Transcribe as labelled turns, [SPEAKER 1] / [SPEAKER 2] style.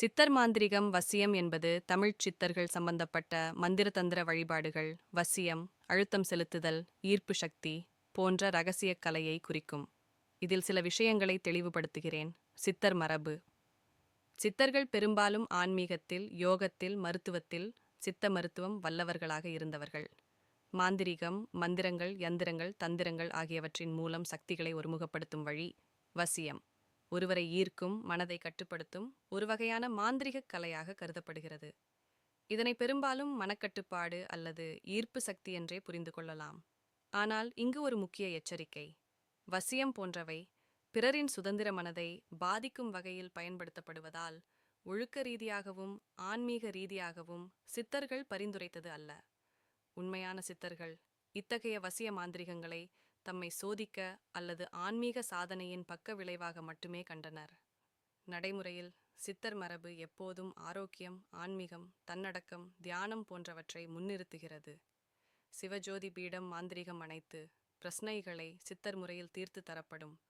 [SPEAKER 1] சித்தர் மாந்திரிகம் வசியம் என்பது தமிழ்ச் சித்தர்கள் சம்பந்தப்பட்ட மந்திரதந்திர வழிபாடுகள் வசியம் அழுத்தம் செலுத்துதல் ஈர்ப்பு சக்தி போன்ற ரகசிய கலையை குறிக்கும். இதில் சில விஷயங்களை தெளிவுபடுத்துகிறேன். சித்தர் மரபு. சித்தர்கள் பெரும்பாலும் ஆன்மீகத்தில் யோகத்தில் மருத்துவத்தில் சித்த மருத்துவம் வல்லவர்களாக இருந்தவர்கள். மாந்திரிகம் மந்திரங்கள் யந்திரங்கள் தந்திரங்கள் ஆகியவற்றின் மூலம் சக்திகளை ஒருமுகப்படுத்தும் வழி வசியம். ஒருவரை ஈர்க்கும் மனதை கட்டுப்படுத்தும் ஒரு வகையான மாந்திரிக கலையாக கருதப்படுகிறது. இதனை பெரும்பாலும் மனக்கட்டுப்பாடு அல்லது ஈர்ப்பு சக்தி என்றே புரிந்து கொள்ளலாம். ஆனால் இங்கு ஒரு முக்கிய எச்சரிக்கை. வசியம் போன்றவை பிறரின் சுதந்திர மனதை பாதிக்கும் வகையில் பயன்படுத்தப்படுவதால் ஒழுக்க ரீதியாகவும் ஆன்மீக ரீதியாகவும் சித்தர்கள் பரிந்துரைத்தது அல்ல. உண்மையான சித்தர்கள் இத்தகைய வசிய மாந்திரிகங்களை தம்மை சோதிக்க அல்லது ஆன்மீக சாதனையின் பக்க விளைவாக மட்டுமே கண்டனர். நடைமுறையில் சித்தர் மரபு எப்போதும் ஆரோக்கியம் ஆன்மீகம் தன்னடக்கம் தியானம் போன்றவற்றை முன்னிறுத்துகிறது. சிவஜோதி பீடம் மாந்திரிகம் அனைத்து பிரஸ்னைகளை சித்தர் முறையில் தீர்த்து தரப்படும்.